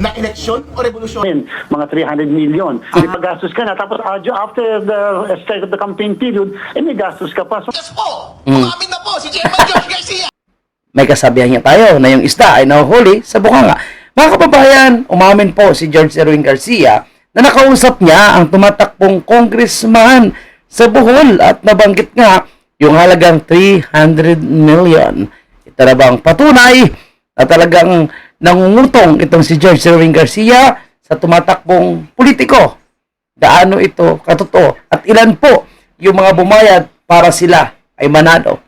na eleksyon o revolusyon? Mga 300 million. May paggastos ka na. Tapos after the start of the campaign period, eh may gastos ka pa. So, Yes po! Umamin na po si Chairman George Garcia! May kasabihan niya tayo na yung isda ay nahuhuli sa bukanga. Mga kababayan, umamin po si George Erwin Garcia na nakausap niya ang tumatakbong congressman sa Bohol at nabanggit nga yung halagang 300 million. Ito na bang patunay na talagang nangungutong itong si George Erwin Garcia sa tumatakbong politiko? Gaano ito katotoo? At ilan po yung mga bumayad para sila ay manalo?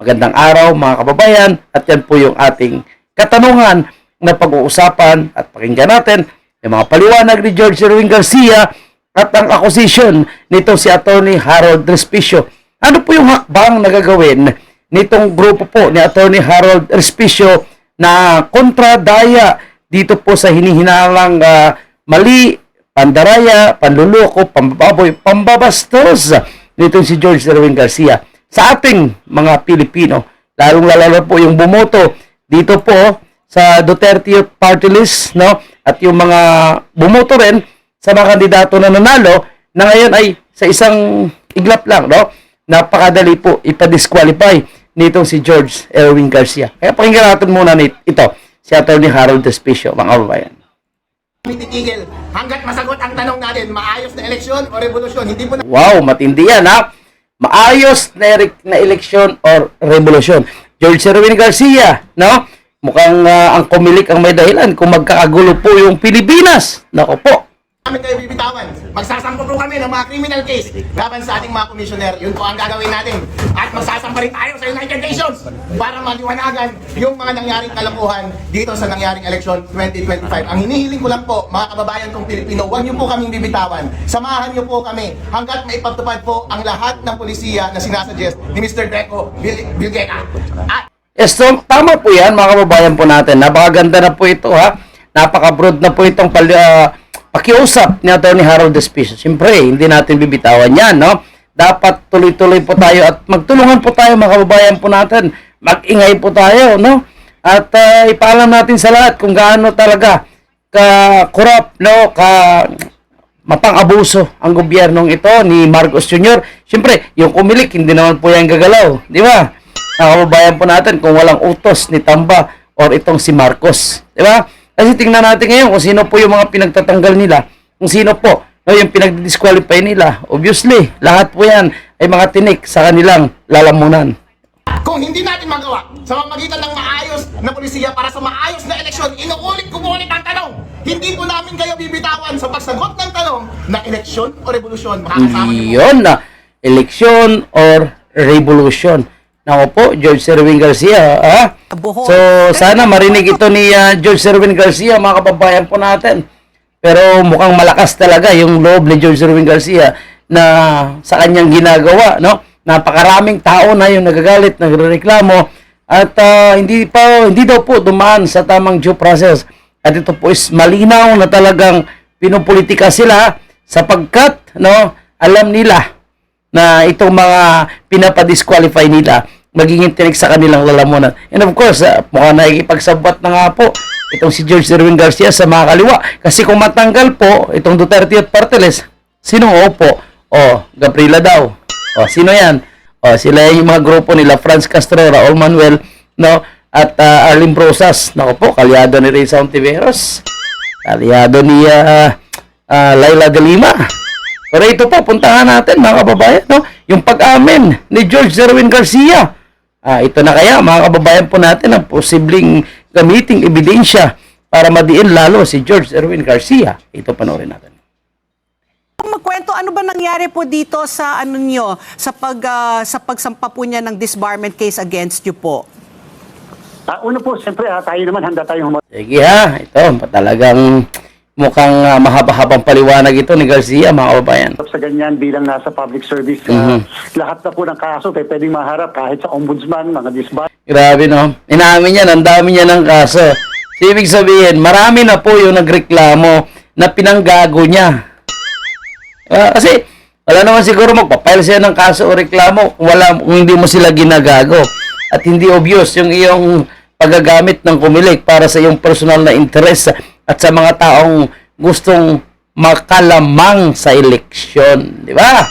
Magandang araw mga kababayan at yan po yung ating katanungan na pag-uusapan at pakinggan natin yung mga paliwanag ni George Erwin Garcia at ang accusation nito si Attorney Harold Respicio. Ano po yung hakbang na gagawin nitong grupo po ni Attorney Harold Respicio na kontradaya dito po sa hinihinalang ah, mali, pandaraya, panluloko, pambababoy, pambabastos nitong si George Erwin Garcia sa ating mga Pilipino. Lalong-lalo po yung bumoto dito po sa Duterte Party List, no? At yung mga bumoto rin sa mga kandidato na nanalo na ngayon ay sa isang iglap lang, no? Napakadali po ipa-disqualify nitong si George Erwin Garcia. Kaya pakinggan natin muna ito, si Atty. Harold Despicio, mga kababayan. Titigil hanggat masagot ang tanong natin, maayos na eleksyon o revolusyon, hindi po na Wow, matindi yan ha. Maayos na, erek- na eleksyon or revolusyon. George Erwin Garcia, no? Mukhang ah, ang kumilik ang may dahilan kung magkakagulo po yung Pilipinas. Nako po. Namin kayo bibitawan. Magsasampo po kami ng mga criminal case laban sa ating mga komisyoner. Yun po ang gagawin natin. At magsasampa rin tayo sa United Nations para maliwanagan yung mga nangyaring kalokohan dito sa nangyaring eleksyon 2025. Ang hinihiling ko lang po, mga kababayan kong Pilipino, huwag niyo po kaming bibitawan. Samahan niyo po kami hanggat maipagtupad po ang lahat ng polisiya na sinasuggest ni Mr. Greco Bil-. At Yes, so, tama po yan, mga kababayan po natin. Napakaganda na po ito, ha? Napaka-broad na po itong pali, ah, pakiusap ni Atty. Harold Despicio. Siyempre, hindi natin bibitawan yan, no? Dapat tuloy-tuloy po tayo at magtulungan po tayo, mga kababayan po natin. Mag-ingay po tayo, no? At ah, ipaalam natin sa lahat kung gaano talaga ka-corrupt, no? Ka mapang-abuso ang gobyernong ito ni Marcos Jr. Siyempre, yung kumilik, hindi naman po yan gagalaw. Di ba? Ang kababayan po natin kung walang utos ni Tamba or itong si Marcos. Di ba? Kasi tingnan natin ngayon kung sino po yung mga pinagtatanggal nila. Kung sino po no, yung pinag-disqualify nila. Obviously, lahat po yan ay mga tinik sa kanilang lalamunan. Kung hindi natin magawa sa pamamagitan ng maayos na polisiya para sa maayos na eleksyon, inuulit ko po ulit ang tanong. Hindi po namin kayo bibitawan sa pagsagot ng tanong na eleksyon o revolusyon. Makakasama niyo po. Yun na. Election or revolution. Nako po, George Serwin Garcia. Ha? So, sana marinig ito ni ah, George Serwin Garcia, mga kababayan po natin. Pero mukhang malakas talaga yung loob ni George Serwin Garcia na sa kanyang ginagawa, no? Napakaraming tao na yung nagagalit, nagrereklamo at ah, hindi pa hindi daw po dumaan sa tamang due process. At ito po is malinaw na talagang pinupolitika sila sapagkat no, alam nila na itong mga pinapadisqualify nila magiging tinik sa kanilang lalamunan. And of course, uh, mukhang nakikipagsabat na nga po itong si George Erwin Garcia sa mga kaliwa. Kasi kung matanggal po itong Duterte at Parteles, sino opo? O, Gabriela daw. O, sino yan? O, sila yung mga grupo nila, Franz Castro, Raul Manuel, no? At uh, Arlene Brosas. Nako po, kalyado ni Reza Ontiveros. Kalyado ni uh, uh, Laila de Lima. Pero ito po, puntahan natin mga kababayan, no? yung pag-amin ni George Erwin Garcia. Ah, ito na kaya mga kababayan po natin ang posibleng gamiting ebidensya para madiin lalo si George Erwin Garcia. Ito panoorin natin. Magkwento, ano ba nangyari po dito sa ano nyo, sa pag ah, sa pagsampa po niya ng disbarment case against you po? ah, una po, siyempre, ah, tayo naman, handa tayong humat Sige ha, ito talagang mukhang ah, mahaba-habang paliwanag ito ni Garcia mga kababayan. sa ganyan bilang nasa public service. Mhm. ah, lahat na po ng kaso, eh, pwedeng maharap kahit sa ombudsman, mga disbar. Grabe no. Inamin niya, ang dami niya ng kaso. So, ibig sabihin, marami na po yung nagreklamo na pinanggago niya. Ah, kasi wala naman siguro magpapile siya ng kaso o reklamo kung, wala, kung hindi mo sila ginagago. At hindi obvious yung iyong paggagamit ng kumilig para sa iyong personal na interest at sa mga taong gustong makalamang sa eleksyon, di ba?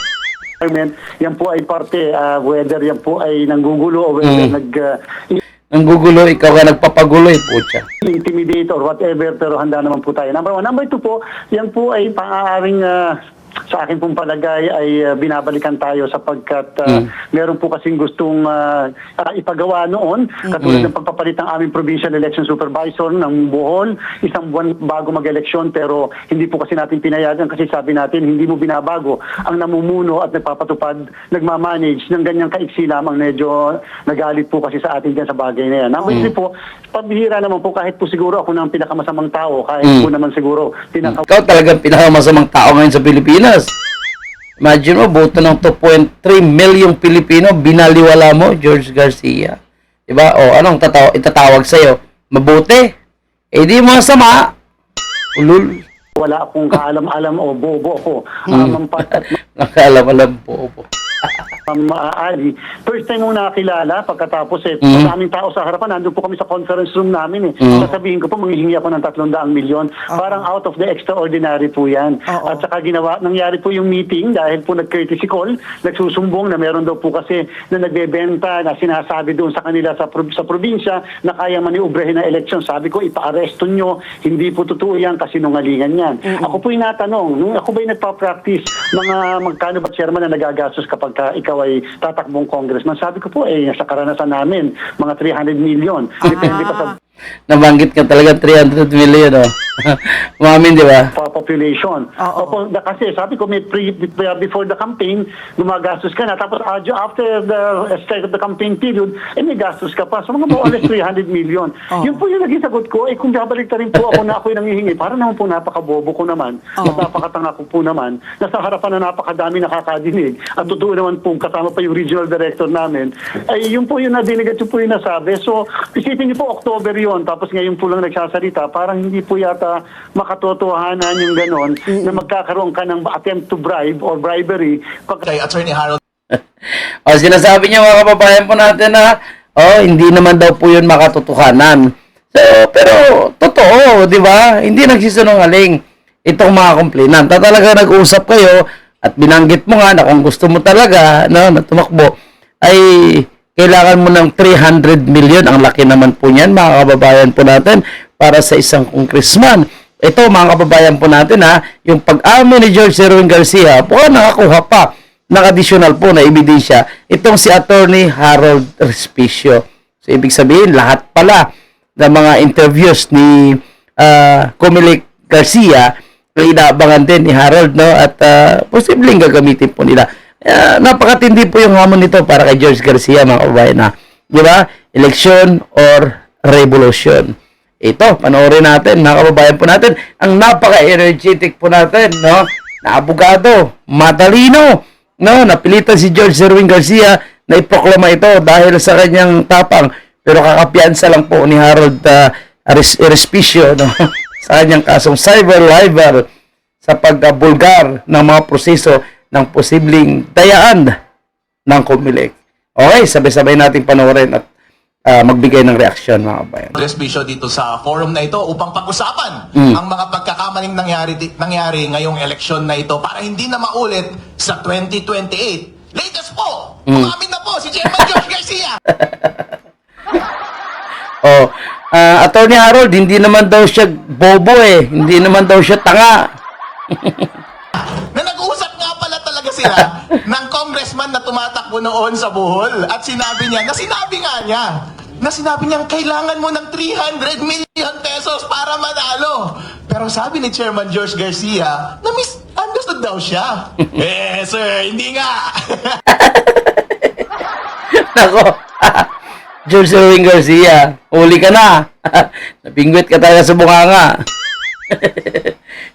Government, yan po ay parte, ah, whether yan po ay nanggugulo o whether Mm. nag ah, Ang gugulo, ikaw ka nagpapagulo eh, putya. intimidate or whatever, pero handa naman po tayo. Number one. Number two po, yan po ay pang-aaring ah, sa akin pong palagay ay ah, binabalikan tayo sapagkat ah, Mm. meron po kasing gustong ah, ipagawa noon katulad Mm. ng pagpapalit ng aming provincial election supervisor ng Bohol isang buwan bago mag-eleksyon pero hindi po kasi natin pinayagan kasi sabi natin hindi mo binabago ang namumuno at nagpapatupad nagmamanage ng ganyang kaiksi lamang medyo nagalit po kasi sa atin dyan sa bagay na yan. Number three po, pabihira naman po kahit po siguro ako ang pinakamasamang tao kahit Mm. po naman siguro pinaka Ikaw talagang pinakamasamang tao ngayon sa Pilipinas. Imagine mo, boto ng 2.3 milyong Pilipino, binaliwala mo, George Garcia. Diba? O anong tataw itatawag sa'yo? Mabuti. Eh di masama. Ulul. wala akong kaalam-alam o bobo ako. Um, mampat at Nakaalam-alam po po. First time mong nakakilala pagkatapos eh, Mm. maraming tao sa harapan, nandun po kami sa conference room namin eh. Mm. Sasabihin ko po, manghihingi ako ng 300 milyon. Parang out of the extraordinary po yan. Oo. At saka ginawa, nangyari po yung meeting dahil po nag-courtesy call, nagsusumbong na meron daw po kasi na nagbebenta na sinasabi doon sa kanila sa, pro- sa probinsya na kaya maniubrahin na election. Sabi ko, ipa-aresto nyo. Hindi po totoo yan kasi nungalingan yan. Ako po yung natanong, nung ako ba yung nagpa-practice, mga magkano ba chairman na nagagastos kapag ka ikaw ay tatakbong congressman? Sabi ko po, eh, sa karanasan namin, mga 300 million. Depende pa sa Nabanggit ka talaga 300 million, oh. Umamin, di ba? pa- population. Oo. Opo, kasi sabi ko, may pre, before the campaign, gumagastos ka na. Tapos uh, after the start of the campaign period, eh may gastos ka pa. So mga more or less 300 million. Oo. Yun po yung naging sagot ko. Eh kung babalik rin po ako na ako'y nangihingi, para naman po napakabobo ko naman. At napakatanga ko po naman. Nasa harapan na napakadami nakakadinig. At totoo naman po, kasama pa yung regional director namin. Ay yun po yung nadinig at yun po yung nasabi. So isipin niyo po, October yun. Tapos ngayon po lang nagsasalita. Parang hindi po yata makatotohanan yung ganon na magkakaroon ka ng attempt to bribe or bribery pag kay Attorney Harold O, sinasabi niya mga kababayan po natin na, oh, hindi naman daw po yun makatotohanan. So, pero, totoo, di ba? Hindi nagsisinungaling itong mga complainant. Na talaga nag-usap kayo at binanggit mo nga na kung gusto mo talaga no, na tumakbo, ay kailangan mo ng 300 million. Ang laki naman po niyan, mga kababayan po natin, para sa isang congressman. Ito, mga kababayan po natin, ha, yung pag-amin ni George Erwin Garcia, po nakakuha pa ng additional po na ebidensya itong si Attorney Harold Respicio. So, ibig sabihin, lahat pala ng mga interviews ni uh, Comelec Garcia ay inaabangan din ni Harold, no? At ah, posibleng gagamitin po nila. Kaya napakatindi po yung hamon nito para kay George Garcia, mga kababayan, na, di ba? Election or revolution. Ito, panoorin natin, mga kababayan po natin, ang napaka-energetic po natin, no? Na abogado, matalino, no? Napilitan si George Erwin Garcia na iproklama ito dahil sa kanyang tapang. Pero kakapiansa lang po ni Harold uh, Ares- Respicio, no? sa kanyang kasong cyber libel sa pagkabulgar ng mga proseso ng posibleng dayaan ng Comelec. Okay, sabay-sabay natin panoorin at ah, magbigay ng reaksyon mga kabayan. Respisyo dito sa forum na ito upang pag-usapan Mm. ang mga pagkakamaling nangyari, nangyari ngayong eleksyon na ito para hindi na maulit sa 2028. Latest po! Mm. Umamin na po si Chairman George Garcia! Oh, ah, Attorney Harold, hindi naman daw siya bobo eh. Hindi naman daw siya tanga. sila ng congressman na tumatakbo noon sa Bohol at sinabi niya, na sinabi nga niya, na sinabi niya, kailangan mo ng 300 million pesos para manalo. Pero sabi ni Chairman George Garcia, na misunderstood daw siya. eh, sir, hindi nga. Nako. George Erwin Garcia, huli ka na. Napingwit ka talaga sa bunganga.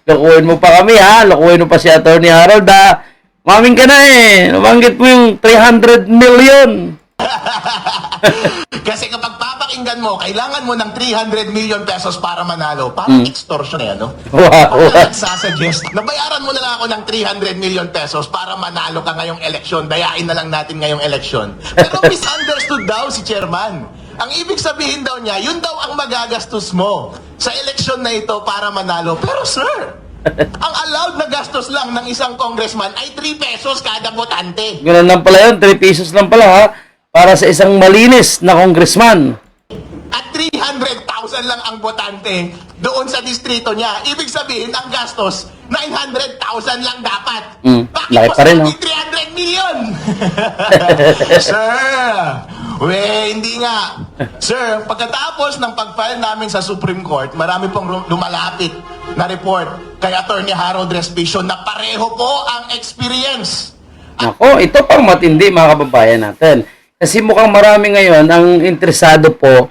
Lokuhin mo pa kami ha. Lokuhin mo pa si Attorney Harold ha. Maming ka na eh. Nabanggit mo yung 300 million. Kasi kapag papakinggan mo, kailangan mo ng 300 million pesos para manalo. Parang extortion eh, ano? Wow. Ako nagsasuggest, nabayaran mo na lang ako ng 300 million pesos para manalo ka ngayong eleksyon. Dayain na lang natin ngayong eleksyon. Pero misunderstood daw si chairman. Ang ibig sabihin daw niya, yun daw ang magagastos mo sa eleksyon na ito para manalo. Pero sir, ang allowed na gastos lang ng isang congressman ay 3 pesos kada botante. Ganun lang pala yun, 3 pesos lang pala ha, para sa isang malinis na congressman. At 300,000 lang ang botante doon sa distrito niya. Ibig sabihin, ang gastos, 900,000 lang dapat. Mm, Bakit laki po pa rin, no? 300 million? Sir, we, hindi nga. Sir, pagkatapos ng pag-file namin sa Supreme Court, marami pong ru- lumalapit na report kay Attorney Harold Respicio na pareho po ang experience. Nako, ito pang matindi mga kababayan natin. Kasi mukhang marami ngayon ang interesado po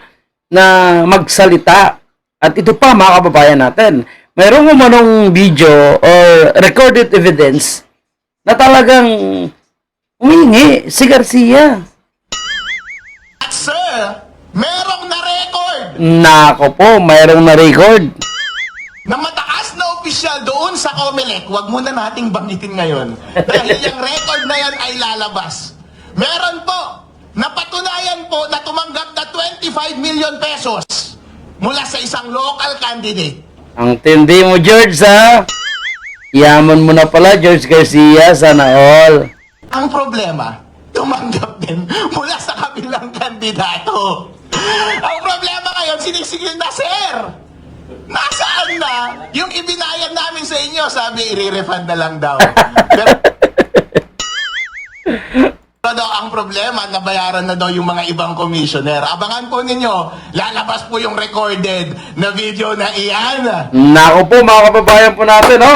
na magsalita. At ito pa mga kababayan natin. Mayroong umanong video or recorded evidence na talagang umingi si Garcia. At sir, merong na-record Nako po, mayroong na-record. Na mataas na opisyal doon sa Comelec, wag muna nating banggitin ngayon. Dahil yung record na yan ay lalabas. Meron po, napatunayan po na tumanggap na 25 million pesos mula sa isang local candidate. Ang tindi mo, George, ha? Yaman mo na pala, George Garcia. Sana all. Ang problema, tumanggap din mula sa kabilang kandidato. Ang problema ngayon, sinisigil na, sir! Nasaan na? Yung ibinayan namin sa inyo, sabi, i-refund na lang daw. Pero, Pero daw ang problema, nabayaran na daw yung mga ibang commissioner. Abangan po ninyo, lalabas po yung recorded na video na iyan. Nako po, mga kababayan po natin, no?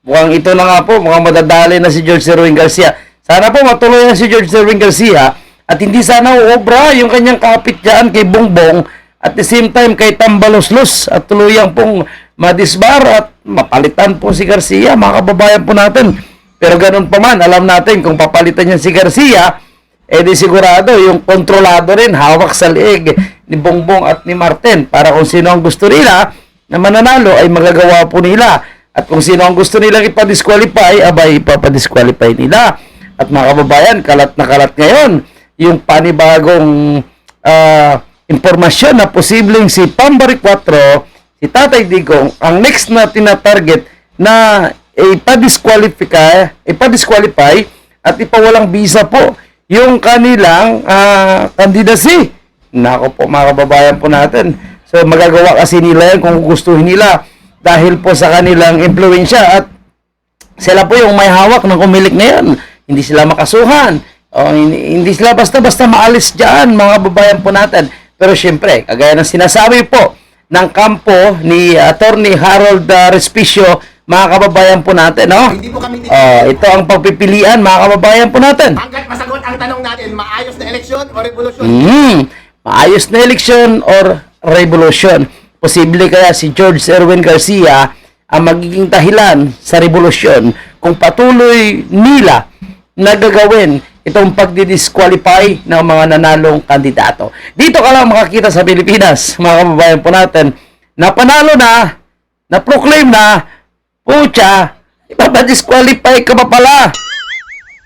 Mukhang ito na nga po, mukhang madadali na si George Serwin Garcia. Sana po matuloy na si George Serwin Garcia at hindi sana uobra yung kanyang kapit dyan kay Bongbong at the same time kay Tambaloslos at tuluyang pong madisbar at mapalitan po si Garcia, mga kababayan po natin. Pero ganun pa man, alam natin kung papalitan niya si Garcia, eh di sigurado yung kontrolado rin, hawak sa liig ni Bongbong at ni Martin para kung sino ang gusto nila na mananalo ay magagawa po nila. At kung sino ang gusto nilang ipadisqualify, abay ipapadisqualify nila. At mga kababayan, kalat na kalat ngayon yung panibagong ah, impormasyon na posibleng si Pambari 4, si Tatay Digong, ang next na tinatarget na ipadisqualify, ipadisqualify at ipawalang visa po yung kanilang ah, candidacy. Nako po mga kababayan po natin. So magagawa kasi nila yan kung gustuhin nila dahil po sa kanilang impluensya at sila po yung may hawak ng kumilik na yan. Hindi sila makasuhan. O, hindi, hindi sila basta-basta maalis dyan, mga babayan po natin. Pero syempre, kagaya ng sinasabi po ng kampo ni Attorney Harold uh, Respicio, mga kababayan po natin, no? Hindi po kami Oh, ito ang pagpipilian, mga kababayan po natin. Hanggat masagot ang tanong natin, maayos na eleksyon o revolusyon? Hmm, maayos na eleksyon or revolution. Posible kaya si George Erwin Garcia ang magiging dahilan sa revolusyon kung patuloy nila na gagawin itong pagdidisqualify ng mga nanalong kandidato. Dito ka lang makakita sa Pilipinas, mga kababayan po natin, na panalo na, na proclaim na, pucha, ipapadisqualify ka pa pala.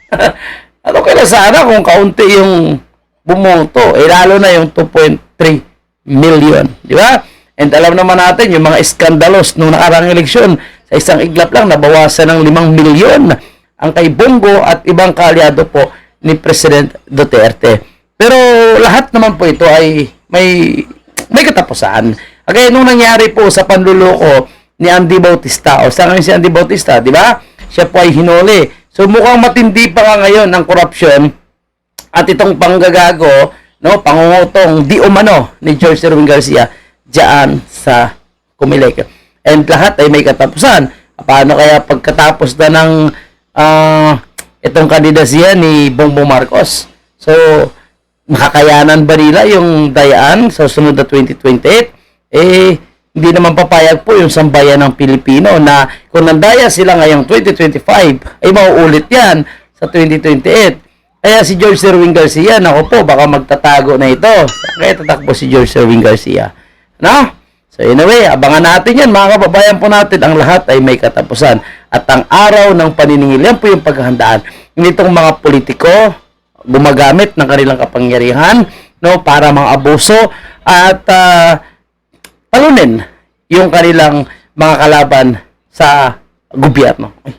ano kaya sana kung kaunti yung bumoto, eh lalo na yung 2.3 million, di ba? And alam naman natin yung mga iskandalos nung nakarang eleksyon, sa isang iglap lang nabawasan ng 5 milyon ang kay Bongo at ibang kaalyado po ni President Duterte. Pero lahat naman po ito ay may may katapusan. Kagaya nung nangyari po sa panluloko ni Andy Bautista o sa si Andy Bautista, di ba? Siya po ay hinuli. So mukhang matindi pa nga ngayon ang korupsyon at itong panggagago, no, pangungutong di umano ni George Erwin Garcia diyan sa Comelec. And lahat ay may katapusan. Paano kaya pagkatapos na ng ah, itong kandidasya ni Bongbong Marcos? So, makakayanan ba nila yung dayaan sa sunod na 2028? Eh, hindi naman papayag po yung sambayan ng Pilipino na kung nandaya sila ngayong 2025, ay mauulit yan sa 2028. Kaya si George Erwin Garcia, nako po, baka magtatago na ito. Kaya tatakbo si George Erwin Garcia. No? So anyway, abangan natin yan mga kababayan po natin. Ang lahat ay may katapusan. At ang araw ng paniningil, yan po yung paghahandaan nitong mga politiko gumagamit ng kanilang kapangyarihan no para mga abuso at ah, talunin yung kanilang mga kalaban sa gobyerno. Ay,